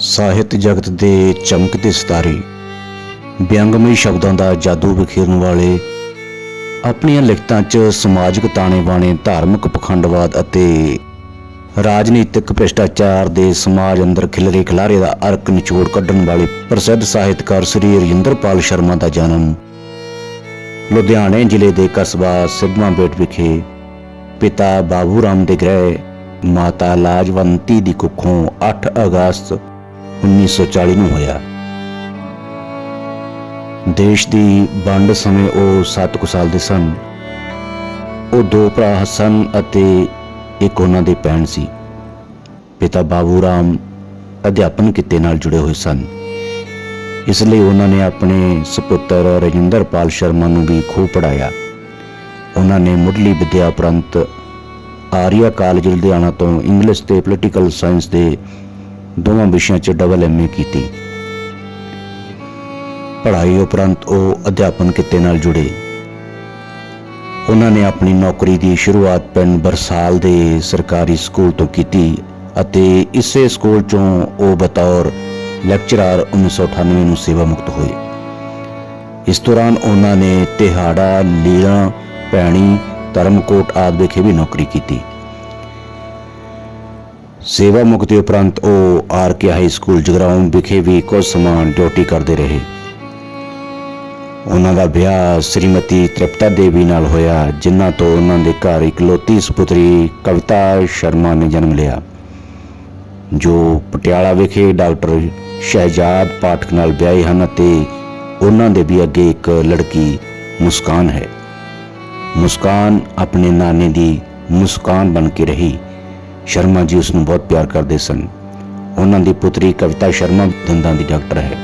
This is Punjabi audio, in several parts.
ਸਾਹਿਤ ਜਗਤ ਦੇ ਚਮਕਦੇ ਸਿਤਾਰੇ, ਵਿਅੰਗਮਈ ਸ਼ਬਦਾਂ ਦਾ ਜਾਦੂ ਵਿਖੇਰਨ ਵਾਲੇ, ਆਪਣੀਆਂ ਲਿਖਤਾਂ 'ਚ ਸਮਾਜਿਕ ਤਾਣੇ-ਬਾਣੇ ਧਾਰਮਿਕ ਪਖੰਡਵਾਦ ਅਤੇ ਰਾਜਨੀਤਿਕ ਭ੍ਰਿਸ਼ਟਾਚਾਰ ਦੇ ਸਮਾਜ ਅੰਦਰ ਖਿਲਰੇ ਖਿਲਾਰੇ ਦਾ ਅਰਕ ਨਿਚੋੜ ਕੱਢਣ ਵਾਲੇ ਪ੍ਰਸਿੱਧ ਸਾਹਿਤਕਾਰ ਸ੍ਰੀ ਰਜਿੰਦਰਪਾਲ ਸ਼ਰਮਾ ਦਾ ਜਨਮ ਲੁਧਿਆਣੇ ਜ਼ਿਲ੍ਹੇ ਦੇ ਕਸਬਾ ਸਿੱਧਵਾਂ ਬੇਟ ਵਿਖੇ, ਪਿਤਾ ਬਾਬੂ ਰਾਮ ਦੇ ਗ੍ਰਹਿ ਮਾਤਾ ਲਾਜਵੰਤੀ ਦੀ ਕੁੱਖੋਂ 8 ਅਗਸਤ 1940 ਨੂੰ ਹੋਇਆ। ਦੇਸ਼ ਦੀ ਵੰਡ ਸਮੇਂ ਉਹ 7 ਕੁ ਸਾਲ ਦੇ ਸਨ। ਉਹ ਦੋ ਭਰਾ ਹਸਨ ਅਤੇ ਇੱਕ ਉਹਨਾਂ ਦੀ ਭੈਣ ਸੀ। ਪਿਤਾ ਬਾਬੂ ਰਾਮ ਅਧਿਆਪਨ ਕਿੱਤੇ ਨਾਲ ਜੁੜੇ ਹੋਏ ਸਨ। ਇਸ ਲਈ ਉਹਨਾਂ ਨੇ ਆਪਣੇ ਸੁਪੁੱਤਰ ਰਜਿੰਦਰਪਾਲ ਸ਼ਰਮਾ ਨੂੰ ਵੀ ਖੂਬ ਪੜਾਇਆ ਉਹਨਾਂ ਨੇ ਮੁੱਢਲੀ ਵਿਦਿਆ ਉਪਰੰਤ ਆਰੀਆ ਕਾਲਜ ਲੁਧਿਆਣਾ ਤੋਂ ਇੰਗਲਿਸ਼ ਤੇ ਪੋਲੀਟੀਕਲ ਸਾਇੰਸ ਦੇ ਦੋਵਾਂ ਵਿਸ਼ਿਆਂ 'ਚ ਡਬਲ ਐਮਏ ਕੀਤੀ। ਪੜ੍ਹਾਈ ਉਪਰੰਤ ਉਹ ਅਧਿਆਪਨ ਕਿੱਤੇ ਨਾਲ ਜੁੜੇ। ਉਹਨਾਂ ਨੇ ਆਪਣੀ ਨੌਕਰੀ ਦੀ ਸ਼ੁਰੂਆਤ ਪਿੰਡ ਬਰਸਾਲ ਦੇ ਸਰਕਾਰੀ ਸਕੂਲ ਤੋਂ ਕੀਤੀ ਅਤੇ ਇਸੇ ਸਕੂਲ 'ਚੋਂ ਉਹ ਬਤੌਰ ਲੈਕਚਰਰ 1998 ਨੂੰ ਸੇਵਾ ਮੁਕਤ ਹੋਏ। ਇਸ ਦੌਰਾਨ ਉਹਨਾਂ ਨੇ ਤਿਹਾੜਾ, ਲੀਲਾ ਭੈਣੀ ਧਰਮਕੋਟ ਆਦਿ ਵਿਖੇ ਵੀ ਨੌਕਰੀ ਕੀਤੀ। ਸੇਵਾ ਮੁਕਤੀ ਉਪਰੰਤ ਉਹ R K high school Jagraon ਵਿਖੇ ਵੀ ਕੁਝ ਸਮਾਂ ਡਿਊਟੀ ਕਰਦੇ ਰਹੇ। ਉਹਨਾਂ ਦਾ ਵਿਆਹ ਸ੍ਰੀਮਤੀ ਤ੍ਰਿਪਤਾ ਦੇਵੀ ਨਾਲ ਹੋਇਆ, ਜਿਨ੍ਹਾਂ ਤੋਂ ਉਹਨਾਂ ਦੇ ਘਰ ਇਕਲੌਤੀ ਸੁਪੁੱਤਰੀ ਕਵਿਤਾ ਸ਼ਰਮਾ ਨੇ ਜਨਮ ਲਿਆ, ਜੋ ਪਟਿਆਲਾ ਵਿਖੇ ਡਾਕਟਰ ਸ਼ਹਿਜਾਦ ਪਾਠਕ ਨਾਲ ਵਿਆਹੇ ਹਨ ਅਤੇ ਉਹਨਾਂ ਦੇ ਵੀ ਅੱਗੇ ਇੱਕ ਲੜਕੀ ਮੁਸਕਾਨ ਹੈ। ਮੁਸਕਾਨ ਆਪਣੇ ਨਾਨੇ ਦੀ ਮੁਸਕਾਨ ਬਣ ਕੇ ਰਹੀ। ਸ਼ਰਮਾ ਜੀ ਉਸ ਨੂੰ ਬਹੁਤ ਪਿਆਰ ਕਰਦੇ ਸਨ। ਉਹਨਾਂ ਦੀ ਪੁੱਤਰੀ ਕਵਿਤਾ ਸ਼ਰਮਾ ਦੰਦਾਂ ਦੀ ਡਾਕਟਰ ਹੈ।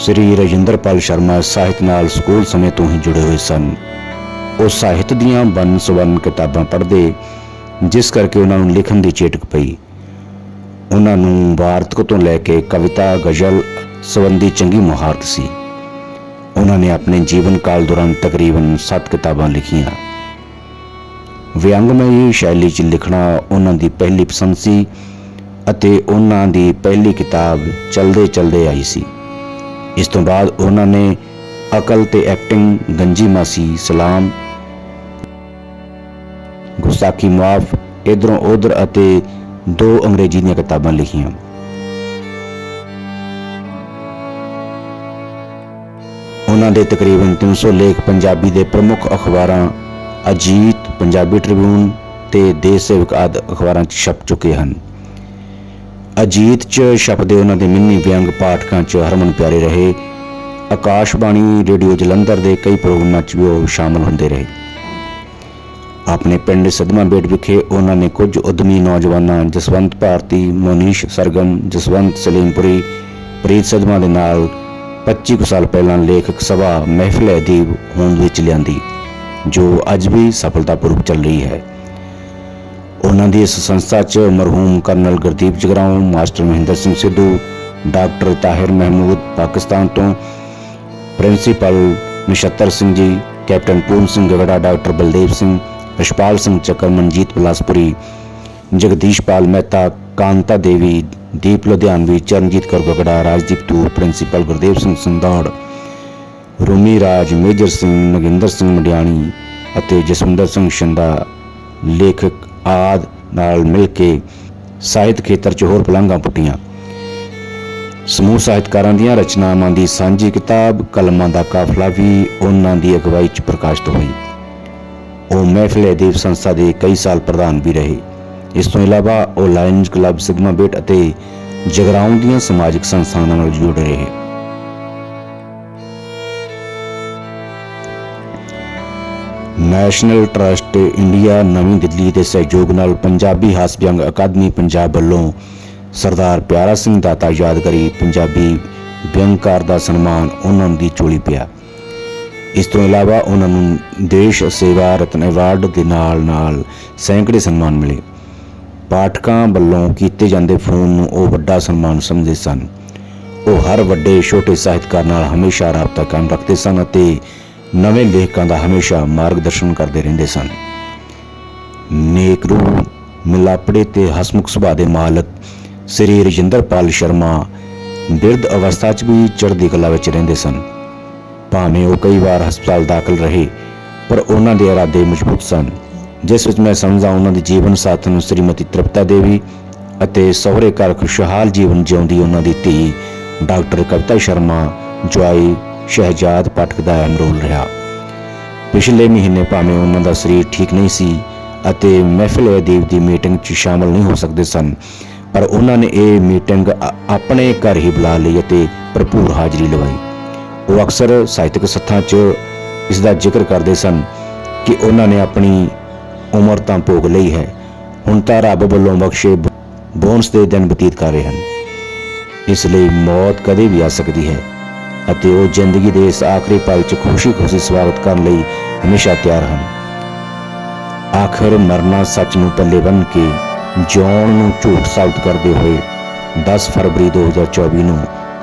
ਸ੍ਰੀ ਰਜਿੰਦਰਪਾਲ ਸ਼ਰਮਾ ਸਾਹਿਤ ਨਾਲ ਸਕੂਲ ਸਮੇਂ ਤੋਂ ਹੀ ਜੁੜੇ ਹੋਏ ਸਨ। ਉਹ ਸਾਹਿਤ ਦੀਆਂ ਬੰਨ ਬਨਸਵਨ ਕਿਤਾਬਾਂ ਪੜ੍ਹਦੇ, ਜਿਸ ਕਰਕੇ ਉਹਨਾਂ ਨੂੰ ਲਿਖਣ ਦੀ ਚੇਟਕ ਪਈ। ਉਹਨਾਂ ਨੂੰ ਵਾਰਤਕ ਤੋਂ ਲੈ ਕੇ ਕਵਿਤਾ, ਗਜ਼ਲ ਸੰਬੰਧੀ ਚੰਗੀ ਮੁਹਾਰਤ ਸੀ। ਉਹਨਾਂ ਨੇ ਆਪਣੇ ਜੀਵਨ ਕਾਲ ਦੌਰਾਨ ਤਕਰੀਬਨ 7 ਕਿਤਾਬਾਂ ਲਿਖੀਆਂ। ਵਿਅੰਗਮਈ ਸ਼ੈਲੀ 'ਚ ਲਿਖਣਾ ਉਹਨਾਂ ਦੀ ਪਹਿਲੀ ਪਸੰਦ ਸੀ ਅਤੇ ਉਹਨਾਂ ਦੀ ਪਹਿਲੀ ਕਿਤਾਬ ਚਲਦੇ ਚਲਦੇ ਆਈ ਸੀ। ਇਸ ਤੋਂ ਬਾਅਦ ਉਹਨਾਂ ਨੇ ਅਕਲ ਤੇ ਐਕਟਿੰਗ ਗੰਜੀ ਮਾਸੀ ਸਲਾਮ ਗੁਸਾਖੀ ਮਾਫ ਇਧਰੋਂ ਉਧਰ ਅਤੇ ਦੋ ਅੰਗਰੇਜ਼ੀ ਦੀਆਂ ਕਿਤਾਬਾਂ ਲਿਖੀਆਂ। ਉਹਨਾਂ ਦੇ ਤਕਰੀਬਨ 300 ਲੇਖ ਪੰਜਾਬੀ ਦੇ ਪ੍ਰਮੁੱਖ ਅਖਬਾਰਾਂ ਅਜੀਤ ਪੰਜਾਬੀ ਟ੍ਰਿਬਿਊਨ ਤੇ ਦੇਸ਼ ਸੇਵਕ ਆਦਿ ਅਖਬਾਰਾਂ 'ਚ ਛਪ ਚੁੱਕੇ ਹਨ। ਅਜੀਤ 'ਚ ਛਪਦੇ ਉਹਨਾਂ ਦੇ ਮਿੰਨੀ ਵਿਅੰਗ ਪਾਠਕਾਂ 'ਚ ਹਰਮਨ ਪਿਆਰੇ ਰਹੇ। ਆਕਾਸ਼ਬਾਣੀ, ਰੇਡੀਓ ਜਲੰਧਰ ਦੇ ਕਈ ਪ੍ਰੋਗਰਾਮਾਂ 'ਚ ਵੀ ਉਹ ਸ਼ਾਮਲ ਹੁੰਦੇ ਰਹੇ। ਆਪਣੇ ਪਿੰਡ ਸਦਮਾ ਬੇਟ ਵਿਖੇ ਉਹਨਾਂ ਨੇ ਕੁਝ ਉਦਮੀ ਨੌਜਵਾਨਾਂ ਜਸਵੰਤ ਭਾਰਤੀ, ਮੋਨੀਸ਼ ਸਰਗਮ, ਜਸਵੰਤ ਸਲੀਮਪੁਰੀ, ਪ੍ਰੀਤ ਸਦਮਾ ਦੇ ਨਾਲ 25 ਕੁ ਸਾਲ ਪਹਿਲਾਂ ਲੇਖਕ ਸਭਾ ਮਹਿਫਿਲ ਅਦੀਬ ਹੋਂਦ ਵਿੱਚ ਲਿਆਂਦੀ। ਜੋ ਅੱਜ ਵੀ ਸਫਲਤਾਪੂਰਵਕ ਚੱਲ ਰਹੀ ਹੈ। ਉਹਨਾਂ ਦੀ ਇਸ ਸੰਸਥਾ 'ਚ ਮਰਹੂਮ colonel Gurdeep Jagraon, master Mahinder Singh Sidhu, doctor Tahir Mahmood Pakistan ਤੋਂ principal Nachhattar Singh ji, captain Puran Singh Gagra, doctor Baldev Singh Rishpal Singh Chakkar, Manjit Palaspuri Jagdishpal Mehta, Kanta Devi, Deep Ludhianvi, Charanjit Kaur Gagra, Rajdeep Toor principal Gurdev Singh Sandaur Rumi Raj Major Singh Nagindar Singh Mandiani ਅਤੇ ਜਸਵਿੰਦਰ ਸਿੰਘ ਸ਼ਿੰਦਾ ਲੇਖਕ ਆਦ ਨਾਲ ਮਿਲ ਕੇ ਸਾਹਿਤ ਖੇਤਰ 'ਚ ਹੋਰ ਪਲੰਘਾਂ ਪੁੱਟੀਆਂ। ਸਮੂਹ ਸਾਹਿਤਕਾਰਾਂ ਦੀਆਂ ਰਚਨਾਵਾਂ ਦੀ ਸਾਂਝੀ ਕਿਤਾਬ, ਕਲਮਾਂ ਦਾ ਕਾਫਲਾ ਵੀ ਉਹਨਾਂ ਦੀ ਅਗਵਾਈ 'ਚ ਪ੍ਰਕਾਸ਼ਿਤ ਹੋਈ। ਉਹ ਮਹਿਫਿਲ ਅਦੀਬ ਸੰਸਥਾ ਦੇ ਕਈ ਸਾਲ ਪ੍ਰਧਾਨ ਵੀ ਰਹੇ। ਇਸ ਤੋਂ ਇਲਾਵਾ ਉਹ ਲਾਇਨਜ਼ ਕਲੱਬ, ਸਿਗਮਾ ਬੇਟ ਅਤੇ ਜਗਰਾਉਂ ਦੀਆਂ ਸਮਾਜਿਕ ਸੰਸਥਾਵਾਂ ਨਾਲ ਜੁੜੇ ਰਹੇ। ਨੈਸ਼ਨਲ ਟਰਸਟ ਇੰਡੀਆ ਨਵੀਂ ਦਿੱਲੀ ਦੇ ਸਹਿਯੋਗ ਨਾਲ ਪੰਜਾਬੀ ਹਾਸ ਵਿਅੰਗ ਅਕਾਦਮੀ ਪੰਜਾਬ ਵੱਲੋਂ ਸਰਦਾਰ ਪਿਆਰਾ ਸਿੰਘ ਦਾਤਾ ਯਾਦਗਾਰੀ ਪੰਜਾਬੀ ਵਿਅੰਗਕਾਰ ਦਾ ਸਨਮਾਨ ਉਹਨਾਂ ਦੀ ਚੋਲੀ ਪਿਆ। ਇਸ ਤੋਂ ਇਲਾਵਾ ਉਹਨਾਂ ਨੂੰ ਦੇਸ਼ ਸੇਵਾ ਰਤਨ ਅਵਾਰਡ ਦੇ ਨਾਲ ਨਾਲ ਸੈਂਕੜੇ ਸਨਮਾਨ ਮਿਲੇ। ਪਾਠਕਾਂ ਵੱਲੋਂ ਕੀਤੇ ਜਾਂਦੇ ਫੋਨ ਨੂੰ ਉਹ ਵੱਡਾ ਸਨਮਾਨ ਸਮਝਦੇ ਸਨ। ਉਹ ਹਰ ਵੱਡੇ ਛੋਟੇ ਸਾਹਿਤਕਾਰ ਨਾਲ ਹਮੇਸ਼ਾ ਰਾਬਤਾ ਕਾਇਮ ਰੱਖਦੇ ਸਨ ਅਤੇ ਨਵੇਂ ਲੇਖਕਾਂ ਦਾ ਹਮੇਸ਼ਾ ਮਾਰਗਦਰਸ਼ਨ ਕਰਦੇ ਰਹਿੰਦੇ ਸਨ। ਨੇਕ ਰੂਹ, ਮਿਲਾਪੜੇ ਤੇ ਹਸਮੁਖ ਸੁਭਾਅ ਦੇ ਮਾਲਕ ਸ੍ਰੀ ਰਜਿੰਦਰਪਾਲ ਸ਼ਰਮਾ ਬਿਰਧ ਅਵਸਥਾ 'ਚ ਵੀ ਚੜ੍ਹਦੀ ਕਲਾ ਵਿੱਚ ਰਹਿੰਦੇ ਸਨ। ਭਾਵੇਂ ਉਹ ਕਈ ਵਾਰ ਹਸਪਤਾਲ ਦਾਖਲ ਰਹੇ, ਪਰ ਉਹਨਾਂ ਦੇ ਇਰਾਦੇ ਮਜ਼ਬੂਤ ਸਨ, ਜਿਸ ਵਿੱਚ ਮੈਂ ਸਮਝਾਂ ਉਹਨਾਂ ਦੀ ਜੀਵਨ ਸਾਥਣ ਸ੍ਰੀਮਤੀ ਤ੍ਰਿਪਤਾ ਦੇਵੀ ਅਤੇ ਸਹੁਰੇ ਘਰ ਖੁਸ਼ਹਾਲ ਜੀਵਨ ਜਿਉਂਦੀ ਉਹਨਾਂ ਦੀ ਧੀ ਡਾਕਟਰ ਕਵਿਤਾ ਸ਼ਰਮਾ ਜਵਾਈ ਸ਼ਹਿਜਾਦ ਪਾਠਕ ਦਾ ਰਿਹਾ। ਪਿਛਲੇ ਮਹੀਨੇ ਭਾਵੇਂ ਉਹਨਾਂ ਦਾ ਸਰੀਰ ਠੀਕ ਨਹੀਂ ਸੀ ਅਤੇ ਮਹਿਫਿਲ ਅਦੀਬ ਦੀ ਮੀਟਿੰਗ 'ਚ ਸ਼ਾਮਲ ਨਹੀਂ ਹੋ ਸਕਦੇ ਸਨ, ਪਰ ਉਹਨਾਂ ਨੇ ਇਹ ਮੀਟਿੰਗ ਆਪਣੇ ਘਰ ਹੀ ਬੁਲਾ ਲਈ ਅਤੇ ਭਰਪੂਰ ਹਾਜ਼ਰੀ ਲਵਾਈ। ਉਹ ਅਕਸਰ ਸਾਹਿਤਕ ਸੱਥਾਂ 'ਚ ਇਸ ਦਾ ਜ਼ਿਕਰ ਕਰਦੇ ਸਨ ਕਿ ਉਹਨਾਂ ਨੇ ਆਪਣੀ ਉਮਰ ਤਾਂ ਭੋਗ ਲਈ ਹੈ, ਹੁਣ ਤਾਂ ਰੱਬ ਵੱਲੋਂ ਬਖਸ਼ੇ ਬੋਨਸ ਦੇ ਦਿਨ ਬਤੀਤ ਕਰ ਰਹੇ ਹਨ। ਇਸ ਲਈ ਮੌਤ ਕਦੇ ਵੀ ਆ ਸਕਦੀ ਹੈ। ਅਤੇ ਉਹ ਜ਼ਿੰਦਗੀ ਦੇ ਇਸ ਆਖਰੀ ਪਲ 'ਚ ਖੁਸ਼ੀ-ਖੁਸ਼ੀ ਸਵਾਗਤ ਕਰਨ ਲਈ ਹਮੇਸ਼ਾ ਤਿਆਰ ਹਨ। ਆਖਰ ਮਰਨਾ ਸੱਚ ਨੂੰ ਪੱਲੇ ਬੰਨ ਕੇ ਜਿਉਣ ਨੂੰ ਝੂਠ ਸਾਬਤ ਕਰਦੇ ਹੋਏ 10 ਫਰਵਰੀ 2024 ਨੂੰ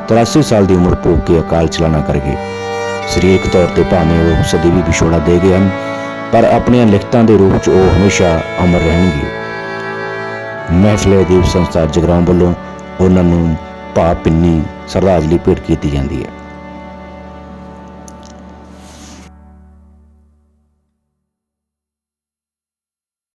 83 ਸਾਲ ਦੀ ਉਮਰ ਭੋਗ ਕੇ ਅਕਾਲ ਚਲਾਣਾ ਕਰ ਗਏ ਸਰੀਰਕ ਤੌਰ ਤੇ ਭਾਵੇਂ ਉਹ ਸਦੀਵੀ ਵਿਛੋੜਾ ਦੇ ਗਏ ਹਨ, ਪਰ ਆਪਣੀਆਂ ਲਿਖਤਾਂ ਦੇ ਰੂਪ 'ਚ ਉਹ ਹਮੇਸ਼ਾ ਅਮਰ ਰਹਿਣਗੇ। ਮਹਿਫਲੇ ਦੀਪ ਸੰਸਥਾ ਜਗਰਾਉਂ ਵੱਲੋਂ ਉਹਨਾਂ ਨੂੰ ਭਾਵ ਪਿੰਨੀ ਸਰਦਾਰਲੀ ਭੇਟ ਕੀਤੀ ਜਾਂਦੀ ਹੈ।